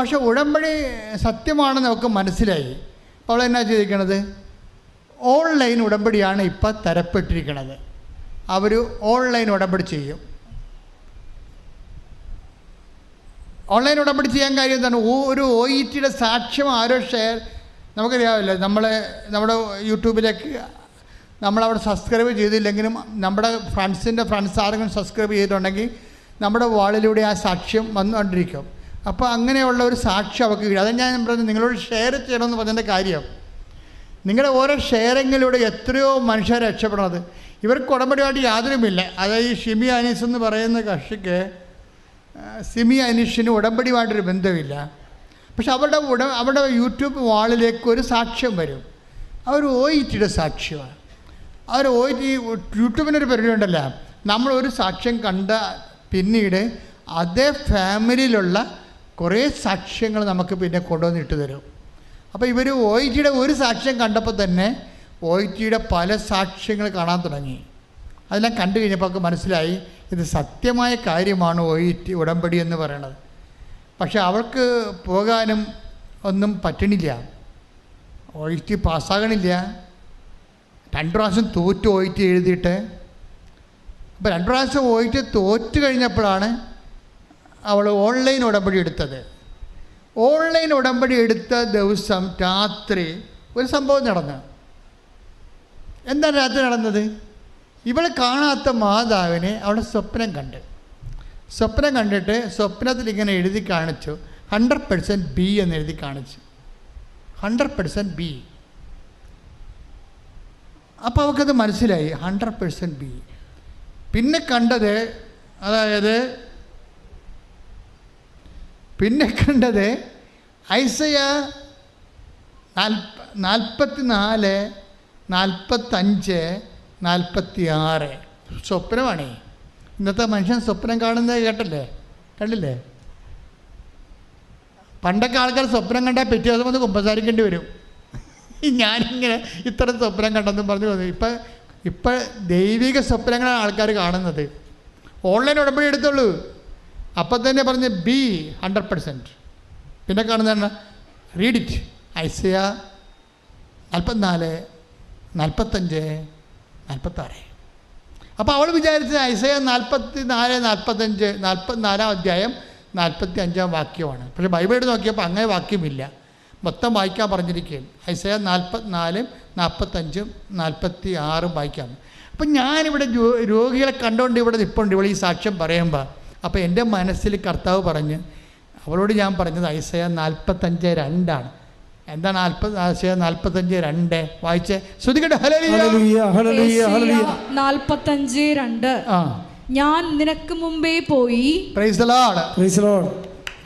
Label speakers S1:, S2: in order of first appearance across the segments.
S1: പക്ഷെ ഉടമ്പടി സത്യമാണെന്ന് നമുക്ക് മനസ്സിലായി. അപ്പോൾ അവൾ എന്നാ ചെയ്തിരിക്കണത് ഓൺലൈൻ ഉടമ്പടിയാണ് ഇപ്പം തരപ്പെട്ടിരിക്കുന്നത് അവർ ഓൺലൈൻ ഉടമ്പടി ചെയ്യും. ഓൺലൈൻ ഉടമ്പടി ചെയ്യാൻ കാര്യം എന്താണ്? ഒരു ഒ ഇ ടിയുടെ സാക്ഷ്യം ആരോ ഷെയർ നമുക്കറിയാമല്ലോ നമ്മൾ നമ്മുടെ യൂട്യൂബിലേക്ക് നമ്മളവിടെ സബ്സ്ക്രൈബ് ചെയ്തില്ലെങ്കിലും നമ്മുടെ ഫ്രണ്ട്സിന്റെ ഫ്രണ്ട്സ് ആരെങ്കിലും സബ്സ്ക്രൈബ് ചെയ്തിട്ടുണ്ടെങ്കിൽ നമ്മുടെ വാളിലൂടെ ആ സാക്ഷ്യം വന്നുകൊണ്ടിരിക്കും. അപ്പോൾ അങ്ങനെയുള്ള ഒരു സാക്ഷ്യം അവർക്ക് കിട്ടും. അതാണ് ഞാൻ പറഞ്ഞത് നിങ്ങളോട് ഷെയർ ചെയ്യണമെന്ന് പറഞ്ഞതിന്റെ കാര്യം. നിങ്ങളുടെ ഓരോ ഷെയറിങ്ങിലൂടെ എത്രയോ മനുഷ്യർ രക്ഷപ്പെടണത് ഇവർക്ക് ഉടമ്പടിയായിട്ട് യാതൊരുമില്ല. അതായത് ഈ ഷിമി അനീസ് എന്ന് പറയുന്ന കക്ഷിക്ക് സിമി അനീഷിന് ഉടമ്പടിയുമായിട്ടൊരു ബന്ധമില്ല. പക്ഷെ അവരുടെ ഉട അവരുടെ യൂട്യൂബ് വാളിലേക്ക് ഒരു സാക്ഷ്യം വരും. അവർ ഒ ഇ ടിയുടെ സാക്ഷ്യമാണ്. അവർ ഒ ഇ ടി യൂട്യൂബിനൊരു പരിപാടി ഉണ്ടല്ലോ. നമ്മളൊരു സാക്ഷ്യം കണ്ട പിന്നീട് അതേ ഫാമിലിയിലുള്ള കുറേ സാക്ഷ്യങ്ങൾ നമുക്ക് പിന്നെ കൊണ്ടുവന്നിട്ട് തരും. അപ്പോൾ ഇവർ ഒ ഒരു സാക്ഷ്യം കണ്ടപ്പോൾ തന്നെ ഒ പല സാക്ഷ്യങ്ങൾ കാണാൻ തുടങ്ങി. അതെല്ലാം കണ്ടു കഴിഞ്ഞപ്പോൾ അവർക്ക് മനസ്സിലായി ഇത് സത്യമായ കാര്യമാണ് ഒ ടി ഉടമ്പടി എന്ന് പറയണത്. പക്ഷെ അവൾക്ക് പോകാനും ഒന്നും പറ്റണില്ല. ഒ ഇ ടി പാസ്സാകണില്ല. രണ്ട് പ്രാവശ്യം തോറ്റ് ഒ ടി എഴുതിയിട്ട്. അപ്പോൾ രണ്ട് പ്രാവശ്യം ഒ ടി തോറ്റ് കഴിഞ്ഞപ്പോഴാണ് അവൾ ഓൺലൈൻ ഉടമ്പടി എടുത്തത്. ഓൺലൈൻ ഉടമ്പടി എടുത്ത ദിവസം രാത്രി ഒരു സംഭവം നടന്നു. എന്താണ് രാത്രി നടന്നത്? ഇവൾ കാണാത്ത മാതാവിനെ അവിടെ സ്വപ്നം കണ്ട്. സ്വപ്നം കണ്ടിട്ട് സ്വപ്നത്തിൽ ഇങ്ങനെ എഴുതി കാണിച്ചു. ഹൺഡ്രഡ് പെർസെന്റ് ബി എന്ന് എഴുതി കാണിച്ചു. ഹൺഡ്രഡ് പെർസെന്റ് ബി അപ്പോൾ അവൾക്കത് മനസ്സിലായി. ഹൺഡ്രഡ് പെർസെന്റ് ബി പിന്നെ കണ്ടത് അതായത് പിന്നെ കണ്ടത് ഐസയ നാൽപ്പ നാൽപ്പത്തി നാല് നാൽപ്പത്തഞ്ച് നാൽപ്പത്തി ആറ് സ്വപ്നമാണേ. ഇന്നത്തെ മനുഷ്യൻ സ്വപ്നം കാണുന്നത് കേട്ടല്ലേ? കണ്ടില്ലേ? പണ്ടൊക്കെ ആൾക്കാർ സ്വപ്നം കണ്ടാൽ പിറ്റേ ദിവസം വന്ന് കുമ്പസാരിക്കേണ്ടി വരും. ഞാനിങ്ങനെ ഇത്ര സ്വപ്നം കണ്ടെന്നും പറഞ്ഞു തോന്നി ഇപ്പം ഇപ്പം ദൈവിക സ്വപ്നങ്ങളാണ് ആൾക്കാർ കാണുന്നത്. ഓൺലൈൻ ഉടമ്പടി എടുത്തുള്ളൂ അപ്പം തന്നെ പറഞ്ഞ് ബി ഹൺഡ്രഡ് പെർസെന്റ്. പിന്നെ കാണുന്നതാണ് റീഡ് ഇറ്റ് ഐസയ നാൽപ്പത്തിനാല് നാൽപ്പത്തഞ്ച് നാൽപ്പത്താറ് അപ്പോൾ അവൾ വിചാരിച്ച ഐസയ നാൽപ്പത്തി നാല് നാൽപ്പത്തഞ്ച് നാൽപ്പത്തിനാലാം അധ്യായം നാൽപ്പത്തി അഞ്ചാം വാക്യമാണ്. പക്ഷേ ബൈബിൾ എടുത്ത് നോക്കിയപ്പോൾ അങ്ങനെ വാക്യമില്ല. മൊത്തം വായിക്കാൻ പറഞ്ഞിരിക്കുകയാണ്. ഐസയ നാൽപ്പത്തിനാലും നാൽപ്പത്തഞ്ചും നാൽപ്പത്തി ആറും വായിക്കാം. അപ്പം ഞാനിവിടെ രോഗികളെ കണ്ടുകൊണ്ട് ഇവിടെ നിൽപ്പുണ്ട് ഇവിടെ ഈ സാക്ഷ്യം പറയുമ്പോൾ അപ്പോൾ എന്റെ മനസ്സിൽ കർത്താവ് പറഞ്ഞ് അവളോട് ഞാൻ പറഞ്ഞത് ഐസയ നാൽപ്പത്തഞ്ച് രണ്ടാണ്. എന്താണ് നാൽപ്പത് ഐസയ നാൽപ്പത്തഞ്ച് രണ്ട്? വായിച്ചേ. ശ്രുതികട്ടെ ഹല്ലേലൂയ.
S2: Hallelujah hallelujah hallelujah.
S3: നാൽപ്പത്തഞ്ച് രണ്ട്.
S1: ആ.
S3: ഞാൻ നിനക്ക് മുമ്പേ പോയി.
S1: Praise the lord
S2: praise lord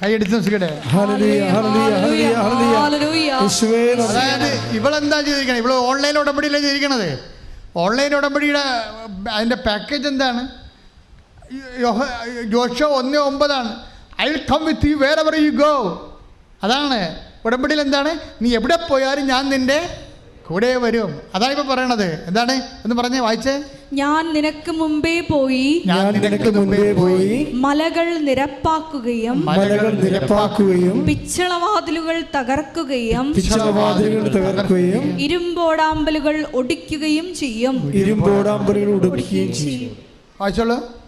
S1: കൈയടിച്ച് നമസ്കരിക്കട്ടെ
S2: hallelujah hallelujah hallelujah hallelujah
S3: hallelujah.
S2: യേശുവേ നന്ദി.
S1: അതായത് ഇവളെന്താ ചെയ്തിരിക്കണത് ഇവൾ ഓൺലൈൻ ഉടമ്പടിയിലാണ് ചെയ്തിരിക്കണത്. ഓൺലൈൻ ഉടമ്പടിയുടെ അതിന്റെ പാക്കേജ് എന്താണ്? ജോഷ ഒന്ന് ഒമ്പതാണ്. I will come with you wherever you go അതാണ്. ഉടമ്പടിയിൽ എന്താണ്? നീ എവിടെ പോയാലും ഞാൻ നിന്റെ കൂടെ വരും. അതാണ് ഇപ്പൊ പറയണത്. എന്താണ്? എന്ന് പറഞ്ഞേ വായിച്ചേ.
S3: ഞാൻ നിനക്ക് മുമ്പേ പോയി.
S2: ഞാൻ നിനക്ക് മുമ്പേ പോയി.
S3: മലകൾ നിരപ്പാക്കുകയും
S2: മലകൾ നിരപ്പാക്കുകയും
S3: പിച്ചളവാതിലുകൾ തകർക്കുകയും
S2: പിച്ചളവാതിലുകൾ തകർക്കുകയും
S3: ഇരുമ്പോടാമ്പലുകൾ ഒടിക്കുകയും ചെയ്യും.
S2: ഇരുമ്പോടാമ്പലുകൾ ഒടിക്കുകയും ചെയ്യും.
S1: വായിച്ചോളൂ.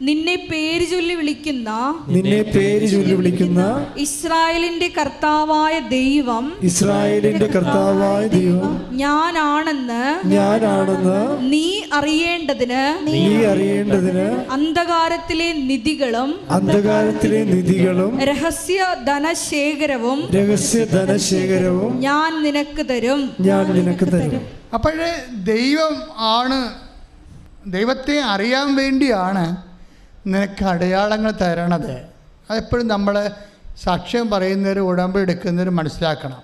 S3: നിന്നെ പേര് ചൊല്ലി വിളിക്കുന്ന
S2: നിന്നെ പേര് ചൊല്ലി വിളിക്കുന്ന
S3: ഇസ്രായേലിന്റെ കർത്താവായ ദൈവം
S2: ഇസ്രായേലിന്റെ കർത്താവായ ദൈവം
S3: ഞാനാണെന്ന്
S2: ഞാനാണെന്ന്
S3: നീ അറിയേണ്ടതിന്
S2: നീ അറിയേണ്ടതിന്
S3: അന്ധകാരത്തിലെ നിധികളും
S2: അന്ധകാരത്തിലെ നിധികളും
S3: രഹസ്യ ധനശേഖരവും
S2: രഹസ്യ ധനശേഖരവും
S3: ഞാൻ നിനക്ക് തരും.
S2: ഞാൻ നിനക്ക് തരും.
S1: അപ്പോഴേ ദൈവം ആണ് ദൈവത്തെ അറിയാൻ വേണ്ടിയാണ് നിനക്ക് അടയാളങ്ങൾ തരണത്. അതെപ്പോഴും നമ്മൾ സാക്ഷ്യം പറയുന്നവർ ഉടമ്പ് എടുക്കുന്നവരും മനസ്സിലാക്കണം.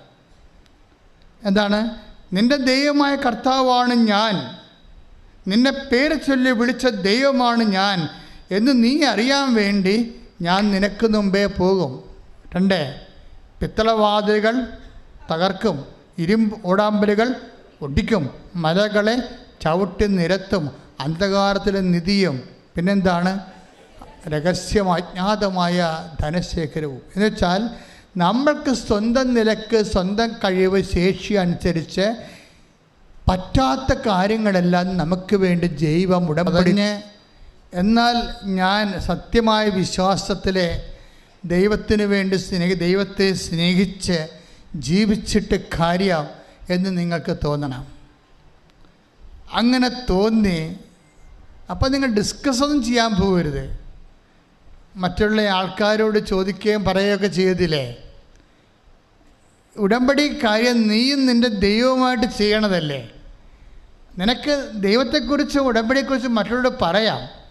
S1: എന്താണ്? നിന്റെ ദൈവമായ കർത്താവാണ് ഞാൻ. നിന്നെ പേര് ചൊല്ലി വിളിച്ച ദൈവമാണ് ഞാൻ. എന്ന് നീ അറിയാൻ വേണ്ടി ഞാൻ നിനക്ക് മുമ്പേ പോകും. രണ്ട് പിത്തളവാതിലുകൾ തകർക്കും. ഇരുമ്പ് ഓടാമ്പലുകൾ ഒടിക്കും. മലകളെ ചവിട്ടി നിരത്തും. അന്ധകാരത്തിലെ നിധിയും. പിന്നെന്താണ്? രഹസ്യം അജ്ഞാതമായ ധനശേഖരവും. എന്നുവെച്ചാൽ നമ്മൾക്ക് സ്വന്തം നിലയ്ക്ക് സ്വന്തം കഴിവ് ശേഷി അനുസരിച്ച് പറ്റാത്ത കാര്യങ്ങളെല്ലാം നമുക്ക് വേണ്ടി ജൈവം ഉടമ്പടിഞ്ഞ് എന്നാൽ ഞാൻ സത്യമായ വിശ്വാസത്തിലെ ദൈവത്തിന് വേണ്ടി സ്നേഹി ദൈവത്തെ സ്നേഹിച്ച് ജീവിച്ചിട്ട് കാര്യം എന്ന് നിങ്ങൾക്ക് തോന്നണം. അങ്ങനെ തോന്നി. അപ്പം നിങ്ങൾ ഡിസ്കസ് ഒന്നും ചെയ്യാൻ പോകരുത്. മറ്റുള്ള ആൾക്കാരോട് ചോദിക്കുകയും പറയുകയൊക്കെ ചെയ്തില്ലേ? ഉടമ്പടി കാര്യം നീയും നിന്റെ ദൈവവുമായിട്ട് ചെയ്യണതല്ലേ? നിനക്ക് ദൈവത്തെക്കുറിച്ച് ഉടമ്പടിയെക്കുറിച്ച് മറ്റുള്ളവരോട് പറയാം.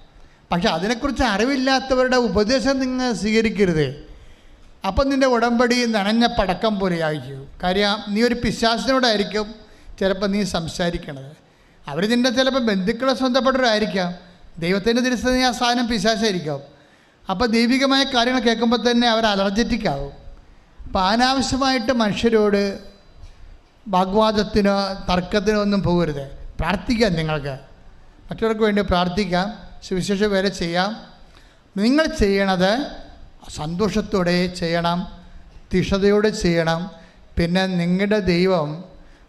S1: പക്ഷെ അതിനെക്കുറിച്ച് അറിവില്ലാത്തവരുടെ ഉപദേശം നിങ്ങൾ സ്വീകരിക്കരുത്. അപ്പം നിന്റെ ഉടമ്പടി നനഞ്ഞ പടക്കം പോലെ ആയിരിക്കും കാര്യം നീ ഒരു പിശാസിനോടായിരിക്കും ചിലപ്പോൾ നീ സംസാരിക്കണത്. അവർ നിന്റെ ചിലപ്പോൾ ബന്ധുക്കളെ സ്വന്തപ്പെട്ടവരായിരിക്കാം. ദൈവത്തിന്റെ നീ ആ സാധനം പിശാസായിരിക്കാം അപ്പോൾ ദൈവികമായ കാര്യങ്ങൾ കേൾക്കുമ്പോൾ തന്നെ അവർ അലർജറ്റിക് ആവും. അപ്പോൾ അനാവശ്യമായിട്ട് മനുഷ്യരോട് വാഗ്വാദത്തിനോ തർക്കത്തിനോ ഒന്നും പോകരുത്. പ്രാർത്ഥിക്കാം നിങ്ങൾക്ക്. മറ്റവർക്ക് വേണ്ടി പ്രാർത്ഥിക്കാം. സുവിശേഷം വരെ ചെയ്യാം. നിങ്ങൾ ചെയ്യണത് സന്തോഷത്തോടെ ചെയ്യണം തിഷതയോടെ ചെയ്യണം. പിന്നെ നിങ്ങളുടെ ദൈവം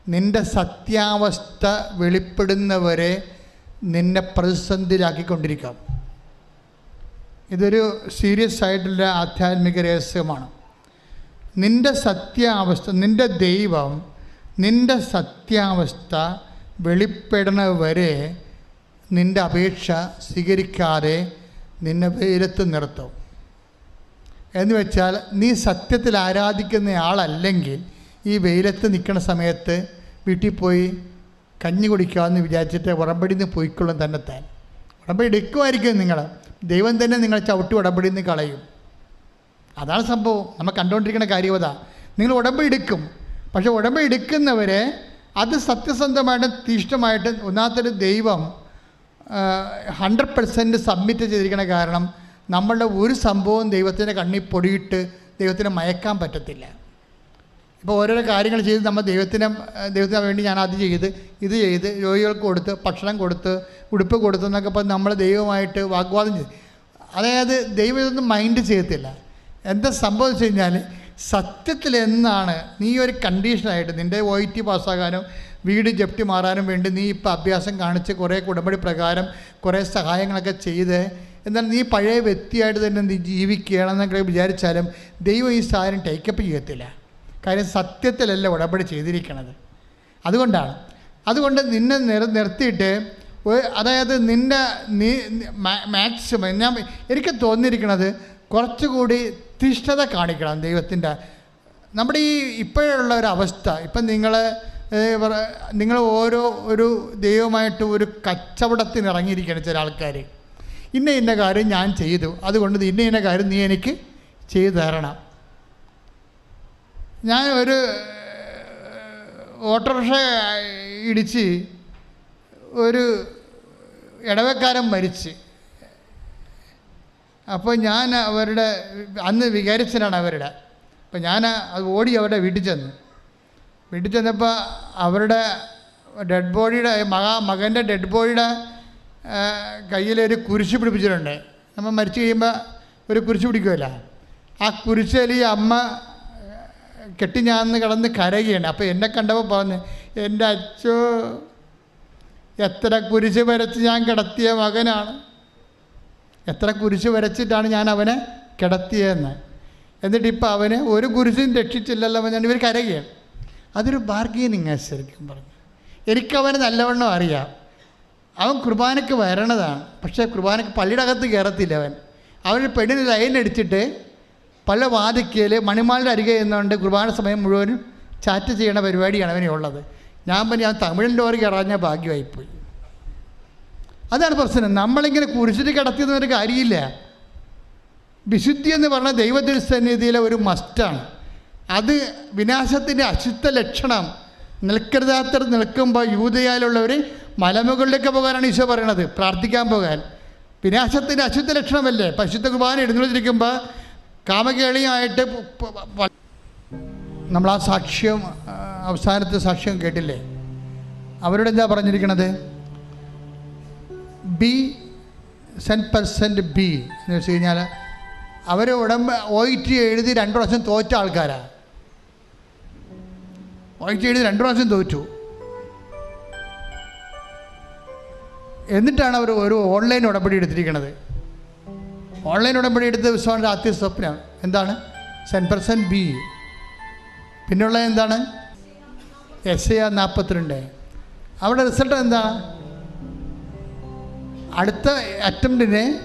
S1: നിന്റെ സത്യാവസ്ഥ വെളിപ്പെടുന്നവരെ നിന്നെ പ്രതിസന്ധിയിലാക്കിക്കൊണ്ടിരിക്കാം. ഇതൊരു സീരിയസ് ആയിട്ടുള്ള ആധ്യാത്മിക രഹസ്യമാണ്. നിന്റെ സത്യാവസ്ഥ നിന്റെ ദൈവം നിന്റെ സത്യാവസ്ഥ വെളിപ്പെടുന്നത് വരെ നിന്റെ അപേക്ഷ സ്വീകരിക്കാതെ നിന്നെ വെയിലത്ത് നിർത്തും. എന്ന് വെച്ചാൽ നീ സത്യത്തിൽ ആരാധിക്കുന്ന ആളല്ലെങ്കിൽ ഈ വെയിലത്ത് നിൽക്കുന്ന സമയത്ത് വീട്ടിൽ പോയി കഞ്ഞി കുടിക്കാമെന്ന് വിചാരിച്ചിട്ട് ഉടമ്പടി നിന്ന് പോയിക്കൊള്ളും തന്നെ താൻ ഉടമ്പടി എടുക്കുമായിരിക്കും നിങ്ങൾ ദൈവം തന്നെ നിങ്ങൾ ചവിട്ടി ഉടമ്പടി നിന്ന് കളയും. അതാണ് സംഭവം. നമ്മൾ കണ്ടുകൊണ്ടിരിക്കുന്ന കാര്യം അതാ. നിങ്ങൾ ഉടമ്പടി എടുക്കും. പക്ഷെ ഉടമ്പടി എടുക്കുന്നവരെ അത് സത്യസന്ധമായിട്ട് തീഷ്ണമായിട്ട് ഒന്നാമത്തൊരു ദൈവം ഹൺഡ്രഡ് പെർസെന്റ് സബ്മിറ്റ് ചെയ്തിരിക്കുന്ന കാരണം നമ്മളുടെ ഒരു സംഭവം ദൈവത്തിന്റെ കണ്ണിൽ പൊടിയിട്ട് ദൈവത്തിനെ മയക്കാൻ പറ്റത്തില്ല. ഇപ്പോൾ ഓരോരോ കാര്യങ്ങൾ ചെയ്ത് നമ്മൾ ദൈവത്തിന് ദൈവത്തിന് വേണ്ടി ഞാൻ അത് ചെയ്ത് ഇത് ചെയ്ത് രോഗികൾക്ക് കൊടുത്ത് ഭക്ഷണം കൊടുത്ത് ഉടുപ്പ് കൊടുത്ത് എന്നൊക്കെ പറഞ്ഞ് നമ്മൾ ദൈവമായിട്ട് വാഗ്വാദം ചെയ്തു. അതായത് ദൈവം ഇതൊന്നും മൈൻഡ് ചെയ്യത്തില്ല. എന്താ സംഭവിച്ചു കഴിഞ്ഞാൽ സത്യത്തിൽ എന്നാണ് നീ ഒരു കണ്ടീഷനായിട്ട് നിന്റെ ഒ ടി പാസ്സാകാനും വീട് ജപ്തി മാറാനും വേണ്ടി നീ ഇപ്പോൾ അഭ്യാസം കാണിച്ച് കുറേ കുടമ്പടി പ്രകാരം കുറേ സഹായങ്ങളൊക്കെ ചെയ്ത് എന്നാൽ നീ പഴയ വ്യക്തിയായിട്ട് തന്നെ നീ ജീവിക്കുകയാണെന്നൊക്കെ വിചാരിച്ചാലും ദൈവം ഈ സാധനം ടേക്കപ്പ് ചെയ്യത്തില്ല. കാര്യം സത്യത്തിലല്ല ഉടമ്പടി ചെയ്തിരിക്കണത്? അതുകൊണ്ടാണ്. അതുകൊണ്ട് നിന്നെ നിർ നിർത്തിയിട്ട് അതായത് നിന്റെ നീ മാക്സിമം ഞാൻ എനിക്ക് തോന്നിയിരിക്കുന്നത് കുറച്ചുകൂടി തിഷ്ഠത കാണിക്കണം ദൈവത്തിന്റെ. നമ്മുടെ ഈ ഇപ്പോഴുള്ള ഒരു അവസ്ഥ ഇപ്പം നിങ്ങൾ നിങ്ങൾ ഓരോ ഒരു ദൈവമായിട്ട് ഒരു കച്ചവടത്തിന് ഇറങ്ങിയിരിക്കുകയാണ് ചില ആൾക്കാർ ഇന്ന ഇന്ന കാര്യം ഞാൻ ചെയ്തു. അതുകൊണ്ട് ഇന്ന ഇന്ന കാര്യം നീ എനിക്ക് ചെയ്തു തരണം. ഞാൻ ഒരു ഓട്ടോറിക്ഷ ഇടിച്ച് ഒരു ഇടവക്കാരൻ മരിച്ച്. അപ്പോൾ ഞാൻ അവരുടെ അന്ന് വികാരിച്ചനാണ് അവരുടെ. അപ്പോൾ ഞാൻ അത് ഓടി അവരുടെ വീട്ടിൽ ചെന്നു. വീട്ടിൽ ചെന്നപ്പോൾ അവരുടെ ഡെഡ് ബോഡിയുടെ മക മകന്റെ ഡെഡ് ബോഡിയുടെ കയ്യിലൊരു കുരിശ് പിടിപ്പിച്ചിട്ടുണ്ട്. നമ്മൾ മരിച്ചു കഴിയുമ്പോൾ ഒരു കുരിശ് പിടിക്കുമല്ലോ ആ കുരിശിൽ ഈ അമ്മ കെട്ടി ഞാന്ന് കിടന്ന് കരയുകയാണ്. അപ്പോൾ എന്നെ കണ്ടപ്പോൾ പറഞ്ഞു എന്റെ അച്ഛോ എത്ര കുരിശ് വരച്ച് ഞാൻ കിടത്തിയ മകനാണ്. എത്ര കുരിശ് വരച്ചിട്ടാണ് ഞാൻ അവനെ കിടത്തിയതെന്ന്. എന്നിട്ട് ഇപ്പം അവന് ഒരു കുരിശും രക്ഷിച്ചില്ലല്ലോ ഞാൻ ഇവർ കരയുകയാണ്. അതൊരു ബാർഗെയിനിങ് ശരിക്കും പറഞ്ഞു. എനിക്കവന് നല്ലവണ്ണം അറിയാം. അവൻ കുർബാനയ്ക്ക് വരണതാണ്. പക്ഷേ കുർബാനയ്ക്ക് പള്ളിയുടെ അകത്ത് കയറത്തില്ല അവൻ. അവൻ പെണ്ണിന് ലൈൻ അടിച്ചിട്ട് പല വാതിക്കയിൽ മണിമാലിന്റെ അരികെ എന്നുകൊണ്ട് കുർബാന സമയം മുഴുവനും ചാറ്റ് ചെയ്യണ പരിപാടിയാണ് അവനുള്ളത് ഞാൻ പറഞ്ഞു ഞാൻ തമിഴൻ ഓർക്ക് ഇറങ്ങിയ ഭാഗ്യമായിപ്പോയി. അതാണ് പ്രശ്നം. നമ്മളിങ്ങനെ കുരിശിട്ട് കിടത്തിയെന്ന് ഒരു കാര്യമില്ല. വിശുദ്ധി എന്ന് പറഞ്ഞാൽ ദൈവത്തിരുസന്നിധിയിലെ ഒരു മസ്റ്റാണ്. അത് വിനാശത്തിന്റെ അശുദ്ധ ലക്ഷണം. നിൽക്കരുതാത്തർ നിൽക്കുമ്പോൾ യൂതയാലുള്ളവർ മലമുകളിലേക്ക് പോകാനാണ് ഈശോ പറയണത്. പ്രാർത്ഥിക്കാൻ പോകാൻ. വിനാശത്തിന്റെ അശുദ്ധ ലക്ഷണമല്ലേ? പശുദ്ധ കുർബാന എഴുന്നള്ളിച്ചിരിക്കുമ്പോൾ കാമകേളിയായിട്ട് നമ്മൾ ആ സാക്ഷ്യം അവസാനത്തെ സാക്ഷ്യം കേട്ടില്ലേ? അവരോട് എന്താ പറഞ്ഞിരിക്കണത്? ബി സെൻ പെർസെന്റ് ബി എന്ന് വെച്ച് കഴിഞ്ഞാൽ അവർ ഉടമ്പ ഒ ടി എഴുതി രണ്ട് പ്രാവശ്യം തോറ്റ ആൾക്കാരാണ് ഒ ടി എഴുതി രണ്ട് പ്രാവശ്യം തോറ്റു. എന്നിട്ടാണ് അവർ ഒരു ഓൺലൈൻ ഉടമ്പടി എടുത്തിരിക്കുന്നത് ഓൺലൈൻ ഉടമ്പടി എടുത്ത ദിവസമാണ് ആദ്യ സ്വപ്നം എന്താണ്? Cent percent B. പിന്നെയുള്ള എന്താണ്? എസ് എ നാൽപ്പത്തിരണ്ട് അവിടെ റിസൾട്ട് എന്താണ് അടുത്ത അറ്റംപ്റ്റിനെ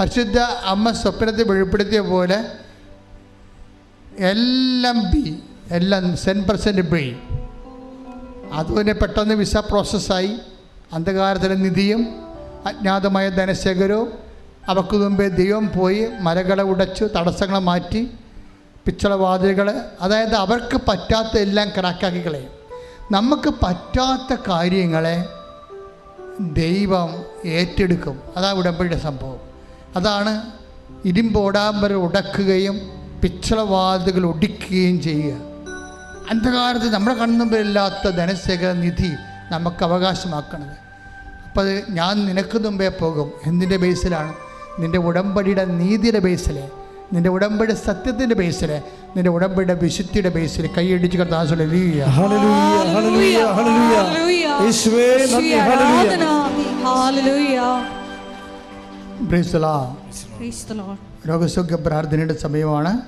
S1: പരിശുദ്ധ അമ്മ സ്വപ്നത്തെ വെളിപ്പെടുത്തിയ പോലെ എല്ലാം ബി എല്ലാം സെൻ പെർസെന്റ് ബി. അതുപോലെ പെട്ടെന്ന് വിസ പ്രോസസ്സായി അന്ധകാരത്തിലെ നിധിയും അജ്ഞാതമായ ധനശേഖരവും അവക്ക് മുമ്പേ ദൈവം പോയി മരകളെ ഉടച്ചു തടസ്സങ്ങളെ മാറ്റി പിച്ചളവാതിലുകൾ അതായത് അവർക്ക് പറ്റാത്ത എല്ലാം ക്രാക്കാക്കി കളയും. നമുക്ക് പറ്റാത്ത കാര്യങ്ങളെ ദൈവം ഏറ്റെടുക്കും. അതാണ് ഉടമ്പടിയുടെ സംഭവം. അതാണ് ഇരുമ്പോടാമ്പര ഉടക്കുകയും പിച്ചളവാതിലുകൾ ഒടിക്കുകയും ചെയ്യുക. അന്ധകാരത്ത് നമ്മുടെ കണ്ണുമ്പിലില്ലാത്ത ധനശേഖര നിധി നമുക്ക് അവകാശമാക്കണത്. അപ്പോൾ ഞാൻ നിനക്ക് മുമ്പേ പോകും. എന്തിന്റെ ബേസിലാണ്? നിന്റെ ഉടമ്പടിയുടെ നീതിയുടെ ബേസിൽ നിന്റെ ഉടമ്പടി സത്യത്തിന്റെ ബേസിൽ നിന്റെ ഉടമ്പടിയുടെ വിശുദ്ധിയുടെ ബേസിൽ കൈയടിച്ച്. രോഗസൗഖ്യ പ്രാർത്ഥനയുടെ സമയമാണ്.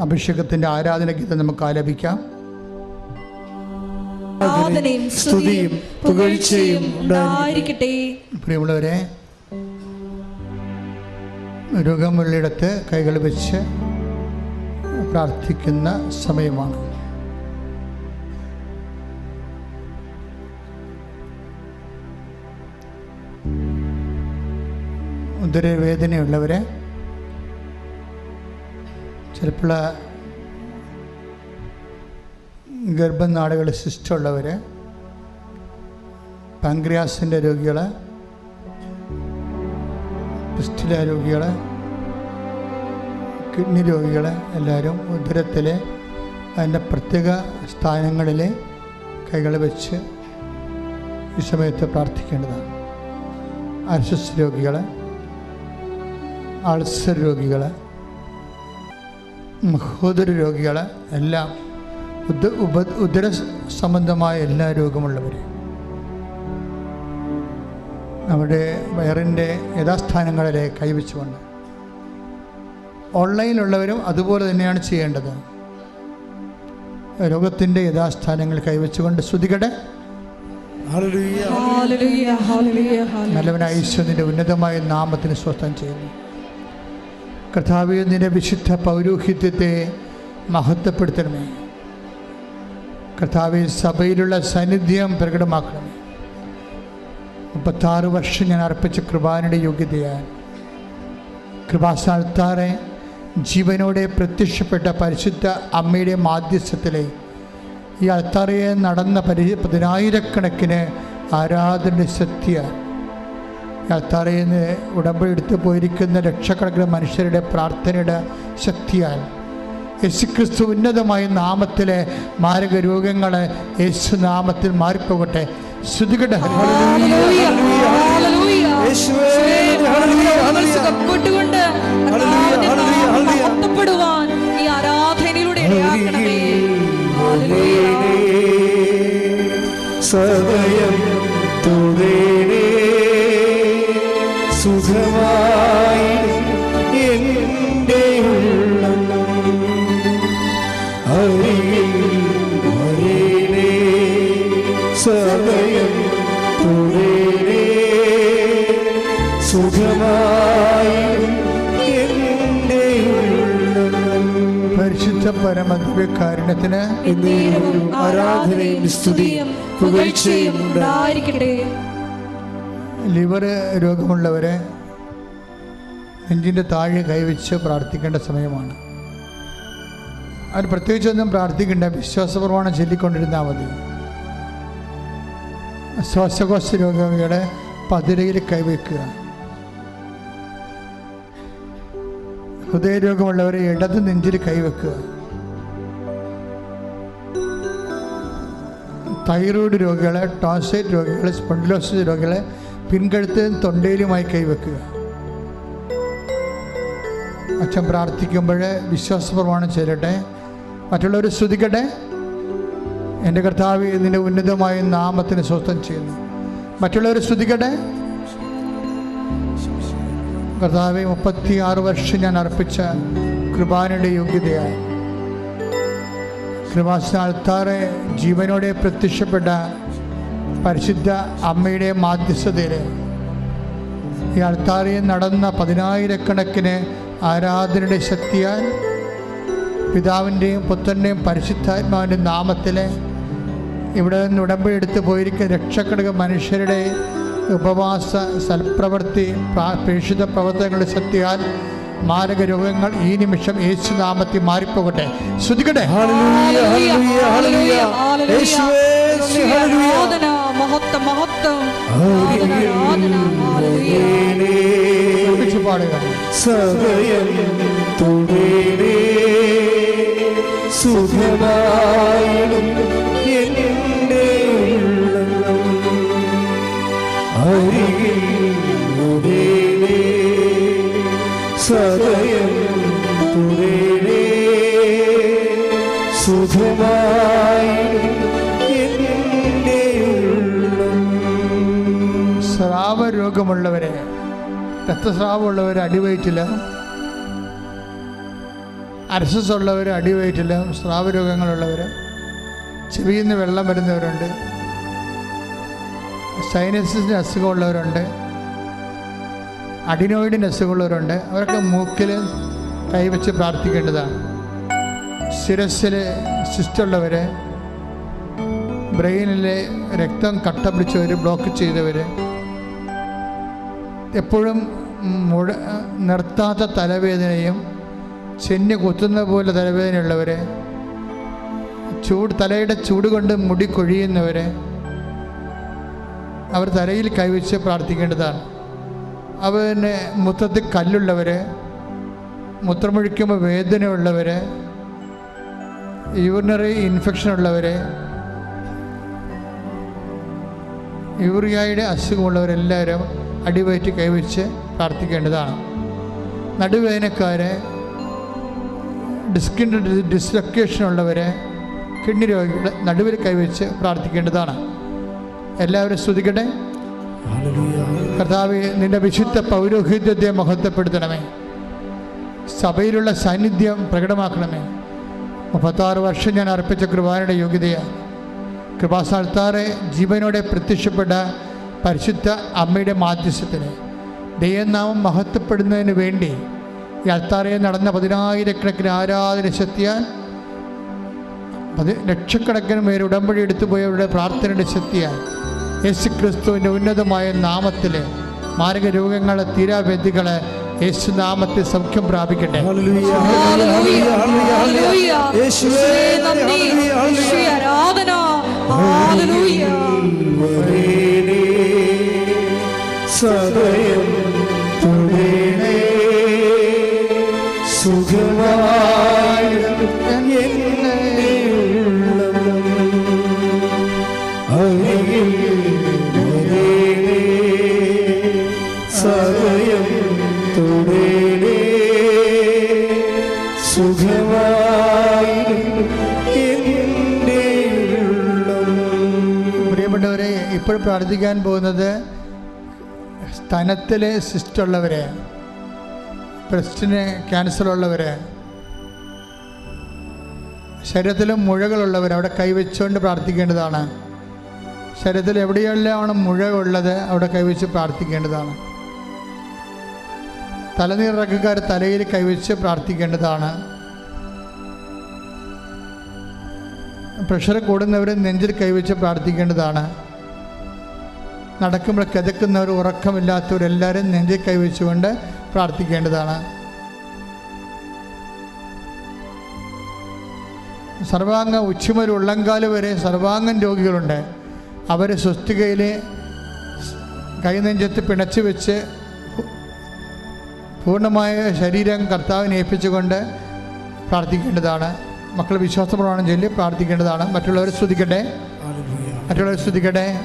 S1: അഭിഷേകത്തിന്റെ ആരാധനയ്ക്ക് ഗീതം നമുക്ക് ആലപിക്കാം.
S3: ആരാധനയും സ്തുതിയും പുകഴ്ചയും ഉണ്ടായിരിക്കട്ടെ.
S1: പ്രിയമുള്ളവരെ രോഗമുള്ളിടത്ത് കൈകൾ വെച്ച് പ്രാർത്ഥിക്കുന്ന സമയമാണ്. ഉദരവേദനയുള്ളവരെ ചിലപ്പോൾ ഗർഭനാടുകൾ സിസ്റ്റുള്ളവർ പാങ്ക്രിയാസിന്റെ രോഗികൾ പിസ്റ്റില രോഗികൾ കിഡ്നി രോഗികൾ എല്ലാവരും ഉദരത്തിൽ അതിന്റെ പ്രത്യേക സ്ഥാനങ്ങളിൽ കൈകൾ വെച്ച് ഈ സമയത്ത് പ്രാർത്ഥിക്കേണ്ടതാണ്. അർസസ് രോഗികൾ അൾസർ രോഗികൾ മഹോദര രോഗികൾ എല്ലാം ഉദ ഉപ ഉദര സംബന്ധമായ എല്ലാ രോഗമുള്ളവർ നമ്മുടെ വയറിന്റെ യഥാസ്ഥാനങ്ങളിലെ കൈവച്ചുകൊണ്ട് ഓൺലൈനിലുള്ളവരും അതുപോലെ തന്നെയാണ് ചെയ്യേണ്ടത് രോഗത്തിന്റെ യഥാസ്ഥാനങ്ങൾ കൈവച്ചുകൊണ്ട് ശ്രുതികടെ
S2: ഹല്ലേലൂയ
S3: Hallelujah. Hallelujah. Hallelujah.
S1: നല്ലവനായ ഈശ്വരന്റെ ഉന്നതമായ നാമത്തിന് സ്വസ്ഥം ചെയ്യുന്നു കർത്താവെ നിന്റെ വിശുദ്ധ പൗരോഹിത്യത്തെ മഹത്വപ്പെടുത്തണമേ കർത്താവെ സഭയിലുള്ള സാന്നിധ്യം പ്രകടമാക്കണം. മുപ്പത്താറ് വർഷം ഞാൻ അർപ്പിച്ച കൃപാനയുടെ യോഗ്യതയാൽ. കൃപാസ്ഥാനത്താറെ ജീവനോടെ പ്രത്യക്ഷപ്പെട്ട പരിശുദ്ധ അമ്മയുടെ മാധ്യസ്ഥത്തിലെ ഈ അൾത്താറയെ നടന്ന പരി പതിനായിരക്കണക്കിന് ആരാധന സത്യ. അൾത്താറയിൽ നിന്ന് ഉടമ്പടി എടുത്തു പോയിരിക്കുന്ന ലക്ഷക്കണക്കിന് മനുഷ്യരുടെ പ്രാർത്ഥനയുടെ ശക്തിയാൽ യേശുക്രിസ്തു ഉന്നതമായ നാമത്തിലെ മാരക രോഗങ്ങളെ യേശു നാമത്തിൽ മാറിപ്പോകട്ടെ.
S3: Hallelujah.
S2: യേശുവേ
S1: പരമദിവ്യകാരുണ്യത്തിന്
S3: ആരാധനയും സ്തുതിയും പുകഴ്ചയും ഉണ്ടായിരിക്കട്ടെ.
S1: ലിവർ രോഗമുള്ളവരെ നെഞ്ചിന്റെ താഴെ കൈവച്ച് പ്രാർത്ഥിക്കേണ്ട സമയമാണ്. അവർ പ്രത്യേകിച്ചൊന്നും പ്രാർത്ഥിക്കേണ്ട വിശ്വാസപ്രമാണം ചൊല്ലിക്കൊണ്ടിരുന്നാൽ മതി. ശ്വാസകോശ രോഗികളെ പതിരയിൽ കൈവയ്ക്കുക. ഹൃദയരോഗമുള്ളവരെ ഇടത് നെഞ്ചിൽ കൈവെക്കുക തൈറോയ്ഡ് രോഗികളെ ടോൺസൈറ്റ് രോഗികളെ സ്പോണ്ടിലോസിസ് രോഗികളെ പിൻകഴുത്തും തൊണ്ടയിലുമായി കൈവെക്കുക. അച്ഛൻ പ്രാർത്ഥിക്കുമ്പോൾ വിശ്വാസപ്രമാണം ചെയ്യട്ടെ മറ്റുള്ളവർ സ്തുതിക്കട്ടെ. എന്റെ കർത്താവ് ഇതിന്റെ ഉന്നതമായ നാമത്തിന് സ്വസ്ഥം ചെയ്യുന്നു. മറ്റുള്ളവർ സ്തുതിക്കട്ടെ. കർത്താവ് മുപ്പത്തി ആറ് വർഷം ഞാൻ അർപ്പിച്ച കൃപാനയുടെ യോഗ്യതയായി കൃപാസ്ഥാനത്താറെ ജീവനോടെ പ്രത്യക്ഷപ്പെട്ട പരിശുദ്ധ അമ്മയുടെ മാധ്യസ്ഥതയിൽ ഈ അൾത്താറിൽ നടന്ന പതിനായിരക്കണക്കിന് ആരാധനയുടെ ശക്തിയാൽ പിതാവിന്റെയും പുത്രന്റെയും പരിശുദ്ധാത്മാവിന്റെ നാമത്തിൽ ഇവിടെ നിന്ന് ഉടമ്പടി എടുത്ത് പോയിരിക്കുന്ന ലക്ഷക്കണക്കിന് മനുഷ്യരുടെ ഉപവാസ സൽപ്രവൃത്തി പ്രാ- പ്രേക്ഷിത പ്രവർത്തനങ്ങളുടെ ശക്തിയാൽ മാരക രോഗങ്ങൾ ഈ നിമിഷം യേശു നാമത്തിൽ മാറിപ്പോകട്ടെ. ശ്രുതിക്കട്ടെ?
S2: Hallelujah, hallelujah, hallelujah. യേശുവേ, ഹല്ലേലൂയ.
S3: ആരാധന മഹത്വം മഹത്വം.
S2: ഹല്ലേലൂയ.
S3: ഹല്ലേലൂയ
S1: ഒരുമിച്ച് പാടുക.
S2: സദയം സുഖമായിടും എന്റെ ഉള്ളം അരികിൽ സദയം തുടരേ
S1: സുഖമായി സ്രാവരോഗമുള്ളവരെ രക്തസ്രാവമുള്ളവർ അടിവയറ്റില്ല. അരസസ് ഉള്ളവർ അടിവയറ്റില്ല സ്രാവരോഗങ്ങളുള്ളവരെ. ചെവിയിൽ നിന്ന് വെള്ളം വരുന്നവരുണ്ട്. സൈനസിന്റെ അസുഖമുള്ളവരുണ്ട്. അഡിനോയിഡിന്റെ അസുഖമുള്ളവരുണ്ട്. അവരൊക്കെ മൂക്കിൽ കൈവച്ച് പ്രാർത്ഥിക്കേണ്ടതാണ്. ശിരസ്സിൽ സിസ്റ്റുള്ളവർ ബ്രെയിനിലെ രക്തം കട്ട പിടിച്ചവർ ബ്ലോക്ക് ചെയ്തവർ എപ്പോഴും മുഴ നിർത്താത്ത തലവേദനയും ചെന്നി കുത്തുന്ന പോലെ തലവേദനയുള്ളവർ ചൂട് തലയുടെ ചൂട് കൊണ്ട് മുടി കൊഴിയുന്നവർ അവർ തലയിൽ കൈവച്ച് പ്രാർത്ഥിക്കേണ്ടതാണ്. അവന് മുത്തത്തിൽ കല്ലുള്ളവർ മൂത്രമൊഴിക്കുമ്പോൾ വേദനയുള്ളവർ യൂറിനറി ഇൻഫെക്ഷൻ ഉള്ളവർ യൂറിയായുടെ അസുഖമുള്ളവരെല്ലാവരും അടിവയറ്റി കൈവച്ച് പ്രാർത്ഥിക്കേണ്ടതാണ്. നടുവേദനക്കാരെ ഡിസ്കിന്റെ ഡിസ്ലൊക്കേഷൻ ഉള്ളവരെ കിഡ്നി രോഗികളെ നടുവിൽ കൈവച്ച് പ്രാർത്ഥിക്കേണ്ടതാണ്. എല്ലാവരും സ്തുതിക്കട്ടെ? കർത്താവ് നിന്റെ വിശുദ്ധ പൗരോഹിത്യത്തെ മഹത്വപ്പെടുത്തണമേ. സഭയിലുള്ള സാന്നിധ്യം പ്രകടമാക്കണമേ. മുപ്പത്താറ് വർഷം ഞാൻ അർപ്പിച്ച കൃപാനയുടെ യോഗ്യതയാണ് കൃപാസ്ഥാനത്താറെ ജീവനോടെ പ്രത്യക്ഷപ്പെട്ട പരിശുദ്ധ അമ്മയുടെ മാധ്യസ്ഥത്തിന് ദൈവനാമം മഹത്വപ്പെടുന്നതിന് വേണ്ടി ഈ അൾത്താറയിൽ നടന്ന പതിനായിരക്കണക്കിന് ആരാധന ശക്തിയാൽ പതി ലക്ഷക്കണക്കിന് പേര് ഉടമ്പടി എടുത്തുപോയവരുടെ പ്രാർത്ഥനയുടെ ശക്തിയാൽ യേശു ക്രിസ്തുവിന്റെ ഉന്നതമായ നാമത്തിൽ മാരക രോഗങ്ങളെ തീരാവ്യധികളെ യേശു നാമത്തിൽ സൗഖ്യം പ്രാപിക്കട്ടെ.
S2: ഹല്ലേലൂയ,
S3: ഹല്ലേലൂയ,
S1: പ്രാർത്ഥിക്കാൻ പോകുന്നത് സ്തനത്തിലെ സിസ്റ്റ് ഉള്ളവരെ ബ്രസ്റ്റിന് ക്യാൻസർ ഉള്ളവരെ ശരീരത്തിൽ മുഴകളുള്ളവർ അവിടെ കൈവച്ചുകൊണ്ട് പ്രാർത്ഥിക്കേണ്ടതാണ്. ശരീരത്തിൽ എവിടെയെല്ലാമാണ് മുഴ ഉള്ളത് അവിടെ കൈവച്ച് പ്രാർത്ഥിക്കേണ്ടതാണ്. തലനീറക്കാർ തലയിൽ കൈവച്ച് പ്രാർത്ഥിക്കേണ്ടതാണ്. പ്രഷർ കൂടുന്നവർ നെഞ്ചിൽ കൈവച്ച് പ്രാർത്ഥിക്കേണ്ടതാണ്. നടക്കുമ്പോൾ കിതക്കുന്നവർ ഉറക്കമില്ലാത്തവരെല്ലാവരും നെഞ്ചി കൈവച്ചുകൊണ്ട് പ്രാർത്ഥിക്കേണ്ടതാണ്. സർവാംഗ ഉച്ചമുതൽ ഉള്ളങ്കാൽ വരെ സർവാംഗം രോഗികളുണ്ട്. അവർ സ്വസ്തികയിൽ കൈനെഞ്ചത്ത് പിണച്ചു വെച്ച് പൂർണമായ ശരീരം കർത്താവിനെ ഏൽപ്പിച്ചുകൊണ്ട് പ്രാർത്ഥിക്കേണ്ടതാണ്. മക്കൾ വിശ്വാസപ്രമാണം ചൊല്ലി പ്രാർത്ഥിക്കേണ്ടതാണ്. മറ്റുള്ളവരെ സ്തുതിക്കട്ടെ. മറ്റുള്ളവർ സ്തുതിക്കട്ടെ.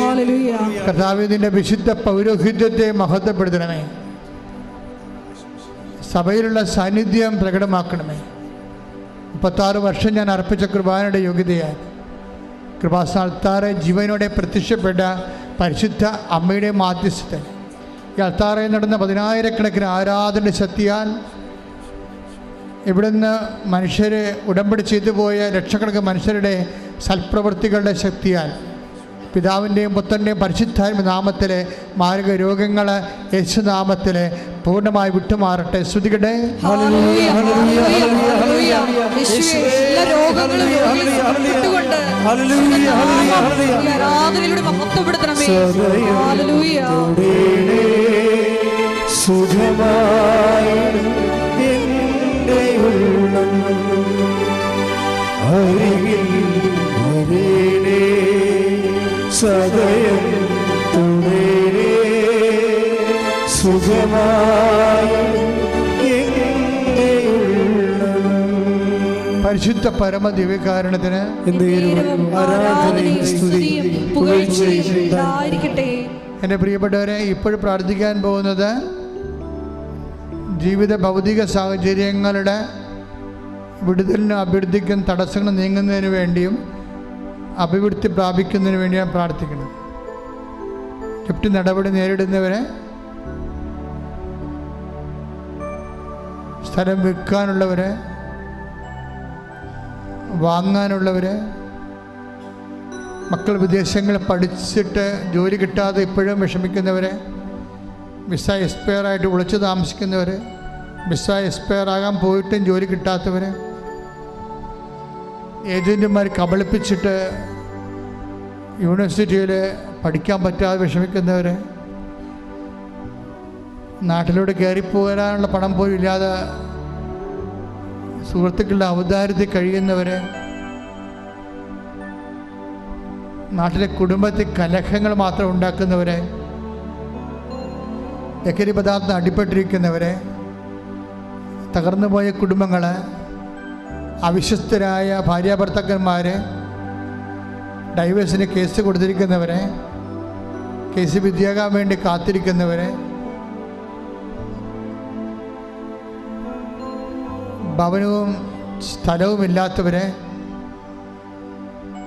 S3: ഹല്ലേലൂയ
S1: കർത്താവിന്റെ വിശുദ്ധ പൗരോഹിത്യത്തെ മഹത്വപ്പെടുത്തണമേ. സഭയിലുള്ള സാന്നിധ്യം പ്രകടമാക്കണമേ. മുപ്പത്താറ് വർഷം ഞാൻ അർപ്പിച്ച കൃപാനയുടെ യോഗ്യതയാൽ കൃപാസ്ഥാനത്താറെ ജീവനോടെ പ്രത്യക്ഷപ്പെട്ട പരിശുദ്ധ അമ്മയുടെ മാധ്യസ്ഥൻ. ഈ അൾത്താറയിൽ നടന്ന പതിനായിരക്കണക്കിന് ആരാധന ശക്തിയാൽ ഇവിടുന്ന് മനുഷ്യരെ ഉടമ്പടി ചെയ്തു പോയ ലക്ഷക്കണക്കിന് മനുഷ്യരുടെ സൽപ്രവൃത്തികളുടെ ശക്തിയാൽ പിതാവിന്റെയും പുത്രന്റെയും പരിശുദ്ധാത്മ നാമത്തിലെ മാരക രോഗങ്ങൾ യേശുനാമത്തിൽ പൂർണമായി വിട്ടുമാറട്ടെ. ശ്രുതികട്ടെ
S3: ഹല്ലേലൂയ ഹല്ലേലൂയ
S2: സദയം തുടരേ സുഖമായി
S1: പരിശുദ്ധ പരമ ദിവ്യകാരണത്തിന് എന്റെ പ്രിയപ്പെട്ടവരെ ഇപ്പോൾ പ്രാർത്ഥിക്കാൻ പോകുന്നത് ജീവിത ഭൗതിക സാഹചര്യങ്ങളുടെ വിടുതലിനും അഭ്യർത്ഥിക്കും തടസ്സങ്ങൾ നീങ്ങുന്നതിന് വേണ്ടിയും അഭിവൃദ്ധി പ്രാപിക്കുന്നതിന് വേണ്ടി ഞാൻ പ്രാർത്ഥിക്കുന്നു. ഗിഫ്റ്റ് നടപടി നേരിടുന്നവരെ സ്ഥലം വിൽക്കാനുള്ളവരെ വാങ്ങാനുള്ളവരെ മക്കൾ വിദേശങ്ങളിൽ പഠിച്ചിട്ട് ജോലി കിട്ടാതെ ഇപ്പോഴും വിഷമിക്കുന്നവരെ വിസ എക്സ്പയർ ആയിട്ട് ഒളിച്ചു താമസിക്കുന്നവർ വിസ എക്സ്പയർ ആകാൻ പോയിട്ടും ജോലി കിട്ടാത്തവർ ഏജന്റുമാർ കബളിപ്പിച്ചിട്ട് യൂണിവേഴ്സിറ്റിയിൽ പഠിക്കാൻ പറ്റാതെ വിഷമിക്കുന്നവർ നാട്ടിലൂടെ കയറിപ്പോകാനുള്ള പണം പോലും ഇല്ലാതെ സുഹൃത്തുക്കളുടെ അവതാരത്തിൽ കഴിയുന്നവർ നാട്ടിലെ കുടുംബത്തിൽ കലഹങ്ങൾ മാത്രം ഉണ്ടാക്കുന്നവരെ ലഹരി പദാർത്ഥം അടിപ്പെട്ടിരിക്കുന്നവരെ തകർന്നുപോയ കുടുംബങ്ങൾ അവിശ്വസ്തരായ ഭാര്യാഭർത്താക്കന്മാർ ഡൈവേഴ്സിന് കേസ് കൊടുത്തിരിക്കുന്നവരെ കേസ് വിദ്യാകാൻ വേണ്ടി കാത്തിരിക്കുന്നവരെ ഭവനവും സ്ഥലവും ഇല്ലാത്തവരെ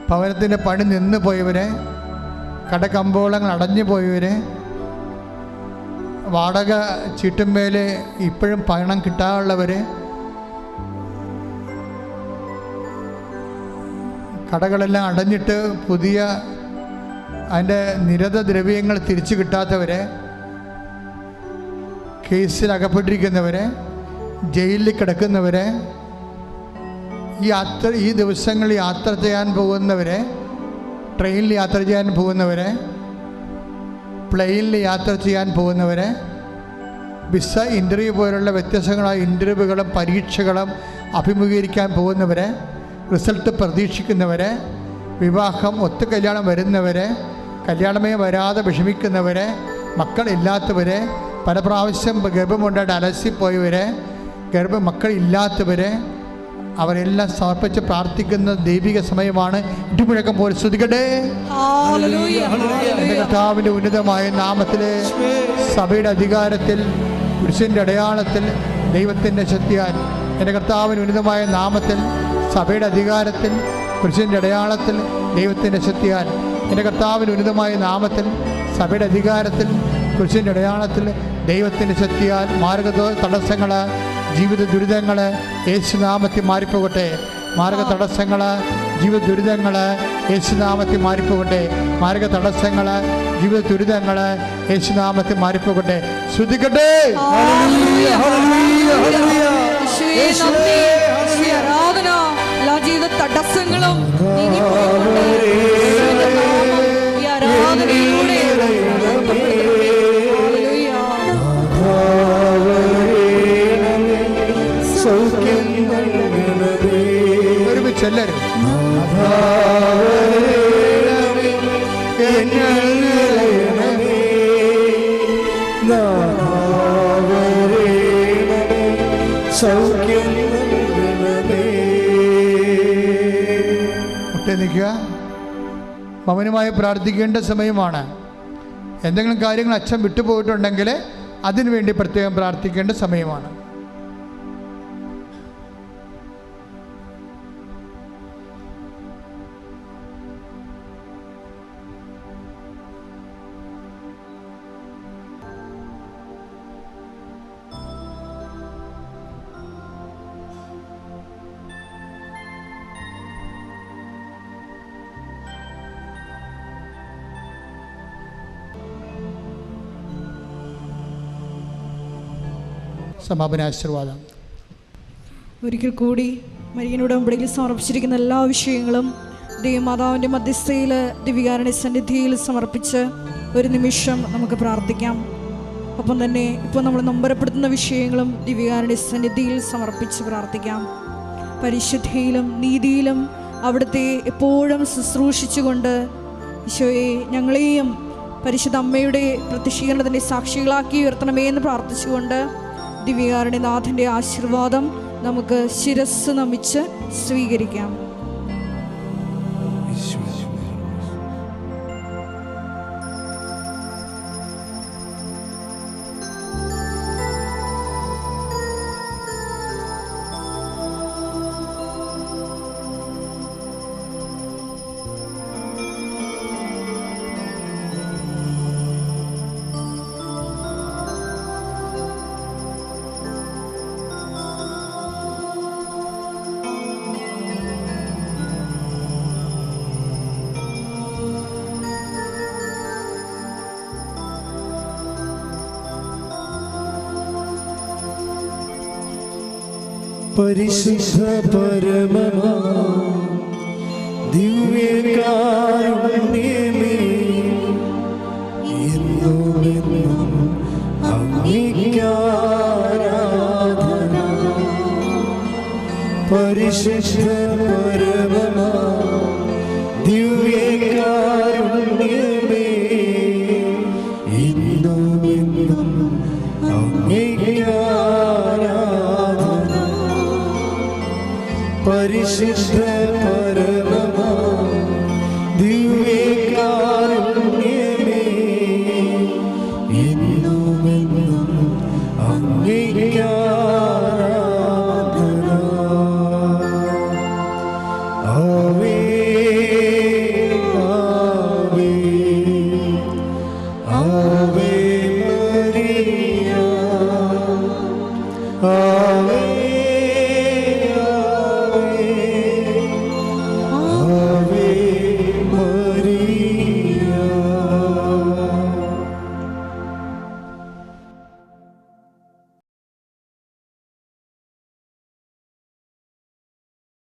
S1: ഭവനത്തിന്റെ പണി നിന്ന് പോയവരെ കടകമ്പോളങ്ങൾ അടഞ്ഞു പോയവരെ വാടക ചീട്ടുമേൽ ഇപ്പോഴും പണം കിട്ടാനുള്ളവർ കടകളെല്ലാം അടഞ്ഞിട്ട് പുതിയ അതിന്റെ നിരത ദ്രവ്യങ്ങൾ തിരിച്ചു കിട്ടാത്തവരെ കേസിൽ അകപ്പെട്ടിരിക്കുന്നവരെ ജയിലിൽ കിടക്കുന്നവരെ ഈ യാത്ര ഈ ദിവസങ്ങളിൽ യാത്ര ചെയ്യാൻ പോകുന്നവരെ ട്രെയിനിൽ യാത്ര ചെയ്യാൻ പോകുന്നവരെ പ്ലെയിനിൽ യാത്ര ചെയ്യാൻ പോകുന്നവരെ വിസ ഇന്റർവ്യൂ പോലുള്ള വ്യത്യസ്തങ്ങളായ ഇന്റർവ്യൂകളും പരീക്ഷകളും അഭിമുഖീകരിക്കാൻ പോകുന്നവരെ റിസൾട്ട് പ്രതീക്ഷിക്കുന്നവരെ വിവാഹം ഒത്തു കല്യാണം വരുന്നവരെ കല്യാണമേ വരാതെ വിഷമിക്കുന്നവരെ മക്കളില്ലാത്തവരെ പല പ്രാവശ്യം ഗർഭമുണ്ടായിട്ട് അലസിപ്പോയവരെ ഗർഭ മക്കളില്ലാത്തവരെ അവരെല്ലാം സമർപ്പിച്ച് പ്രാർത്ഥിക്കുന്ന ദൈവിക സമയമാണ്. ഇടിമുഴക്കം പോലെ ശ്രുതികട്ടെ
S3: ഹല്ലേലൂയ എന്റെ
S1: കർത്താവിന്റെ ഉന്നതമായ നാമത്തിലെ സഭയുടെ അധികാരത്തിൽ പുരുഷന്റെ അടയാളത്തിൽ ദൈവത്തിന്റെ ശക്തിയാൽ എന്റെ കർത്താവിന്റെ ഉന്നതമായ നാമത്തിൽ സഭയുടെ അധികാരത്തിൽ കുരിശിന്റെ അടയാളത്തിൽ ദൈവത്തിന്റെ ശക്തിയാൽ. എന്റെ കർത്താവിന്റെ ഉന്നതമായ നാമത്തിൽ സഭയുടെ അധികാരത്തിൽ കുരിശിന്റെ അടയാളത്തിൽ ദൈവത്തിന്റെ ശക്തിയാൽ മാർഗ തടസ്സങ്ങൾ ജീവിത ദുരിതങ്ങൾ യേശുനാമത്തിൽ മാറിപ്പോകട്ടെ. മാർഗ തടസ്സങ്ങൾ ജീവിത ദുരിതങ്ങൾ യേശുനാമത്തിൽ മാറിപ്പോകട്ടെ. മാർഗ തടസ്സങ്ങൾ ജീവിത ദുരിതങ്ങൾ യേശുനാമത്തിൽ മാറിപ്പോകട്ടെ. ശ്രുതിക്കട്ടെ
S3: ആരാധന. എല്ലാ ജീവിത തടസ്സങ്ങളും ഈ ആരാധനയിലൂടെ
S1: ഒരുമിച്ച് എല്ലാവരും
S2: സൗഖ്യം
S1: മൗനമായി പ്രാർത്ഥിക്കേണ്ട സമയമാണ്. എന്തെങ്കിലും കാര്യങ്ങൾ അച്ഛൻ വിട്ടുപോയിട്ടുണ്ടെങ്കിൽ അതിനുവേണ്ടി പ്രത്യേകം പ്രാർത്ഥിക്കേണ്ട സമയമാണ്. സമാപനാശീർവാദം.
S3: ഒരിക്കൽ കൂടി മരിയനോട് ഉടമ്പടിയിൽ സമർപ്പിച്ചിരിക്കുന്ന എല്ലാ വിഷയങ്ങളും ദേവമാതാവിന്റെ മധ്യസ്ഥയിൽ ദിവ്യകാരണ സന്നിധിയിൽ സമർപ്പിച്ച് ഒരു നിമിഷം നമുക്ക് പ്രാർത്ഥിക്കാം. ഒപ്പം തന്നെ ഇപ്പോൾ നമ്മൾ നമ്പരപ്പെടുത്തുന്ന വിഷയങ്ങളും ദിവ്യകാരണ സന്നിധിയിൽ സമർപ്പിച്ച് പ്രാർത്ഥിക്കാം. പരിശുദ്ധിയിലും നീതിയിലും അവിടുത്തെ എപ്പോഴും ശുശ്രൂഷിച്ചുകൊണ്ട് ഈശോയെ ഞങ്ങളെയും പരിശുദ്ധ അമ്മയുടെ പ്രത്യക്ഷീകരണത്തിന്റെ സാക്ഷികളാക്കി ഉയർത്തണമേ എന്ന് പ്രാർത്ഥിച്ചുകൊണ്ട് ദിവ്യകാരുടെ നാഥന്റെ ആശീർവാദം നമുക്ക് ശിരസ് നമിച്ച് സ്വീകരിക്കാം.
S2: പരിശുദ്ധ പരമമാ ദിവ്യകാരുണ്യമേ എന്നുമെന്നും അങ്ങേക്കാരാധന പരിശുദ്ധ പരമമാ ദിവ്യകാരുണ്യമേ എന്നുമെന്നും അങ്ങേക്കാരാധന പരിശുദ്ധ